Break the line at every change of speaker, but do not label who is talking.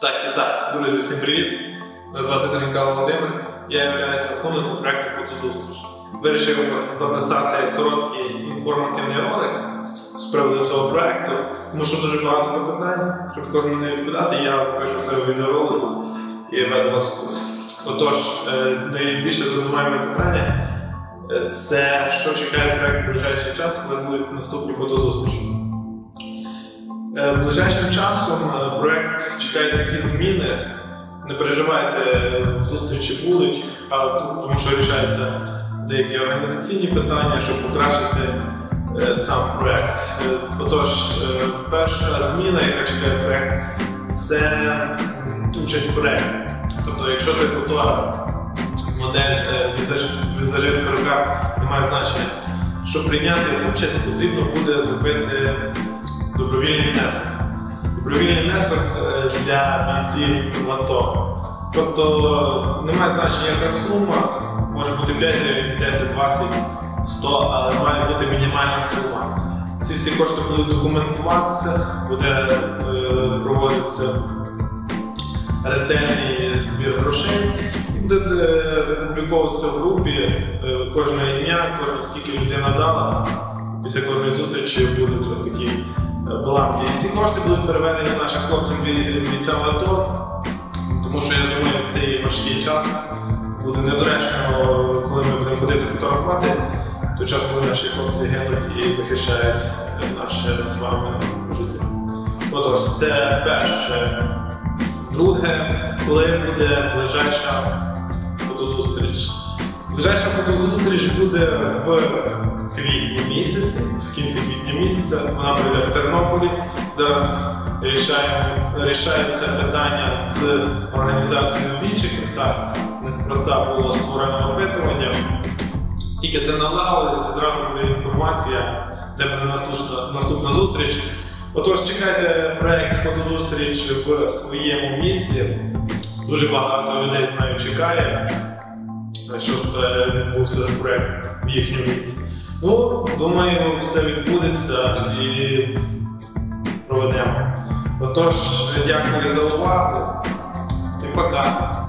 Так і так, друзі, всім привіт! Мене звати Тренька Володимир. Я являюсь засновником проєкту Фотозустріч. Вирішив записати короткий інформативний ролик з приводу цього проєкту, тому що дуже багато запитань, щоб кожному не відповідати, я запишу себе відеоролику і веду вас в курс. Отож, е, найбільше задумаємо питання це що чекає проєкт в ближайший час, коли будуть наступні фотозустрічі. Е, Ближайшим часом е, проект чекає такі зміни. Не переживайте, зустрічі будуть, тому що рішаються деякі організаційні питання, щоб покращити е, сам проект. Отож, перша зміна, яка чекає проект, це участь в проєкті. Тобто, якщо ти фотограф, модель, візаж- візажист, перукар, немає значення, щоб прийняти участь, потрібно буде зробити добровільний внесок. Добровільний внесок е, для бійців в АТО. Тобто немає значення, яка сума, може бути 5 гривень, 10, 20, 100, але має бути мінімальна сума. Ці всі кошти будуть документуватися, буде е, проводитися ретельний збір грошей і буде е, публіковуватися в групі кожне ім'я, кожне скільки людина дала. Після кожної зустрічі будуть такі бланки. І всі кошти будуть переведені нашим хлопцям бій- бійцям АТО, тому що я думаю, в цей важкий час буде недоречно, коли ми будемо ходити фотографувати, той час, коли наші хлопці гинуть і захищають наше з вами життя. Отож, це перше. Друге, коли буде ближайша фотозустріч. Ближайша фотозустріч буде в квітні місяці, в кінці місяця. Вона пройде в Тернополі. Зараз рішаємо, рішається питання з організацією в інших містах. Неспроста було створено опитування. Тільки це налагодиться, зразу буде інформація, де буде наступна, наступна зустріч. Отож, чекайте проект фотозустріч в своєму місці. Дуже багато людей знаю чекає, щоб е, відбувся проект в їхньому місці. Ну, думаю, все відбудеться і проведемо. Отож, дякую за увагу. Всім пока.